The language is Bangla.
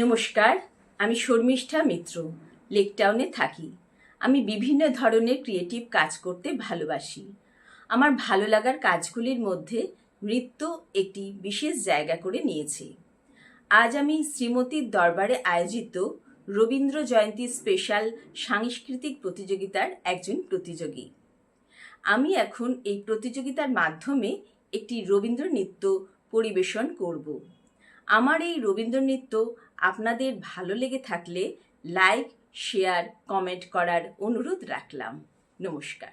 নমস্কার, আমি শর্মিষ্ঠা মিত্র লেকটাউনে থাকি। আমি বিভিন্ন ধরনের ক্রিয়েটিভ কাজ করতে ভালোবাসি। আমার ভালো লাগার কাজগুলির মধ্যে নৃত্য একটি বিশেষ জায়গা করে নিয়েছে। আজ আমি শ্রীমতীর দরবারে আয়োজিত রবীন্দ্র জয়ন্তী স্পেশাল সাংস্কৃতিক প্রতিযোগিতার একজন প্রতিযোগী। আমি এখন এই প্রতিযোগিতার মাধ্যমে একটি রবীন্দ্র নৃত্য পরিবেশন করব। আমার এই রবীন্দ্র নৃত্য আপনাদের ভালো লেগে থাকলে লাইক শেয়ার কমেন্ট করার অনুরোধ রাখলাম। নমস্কার।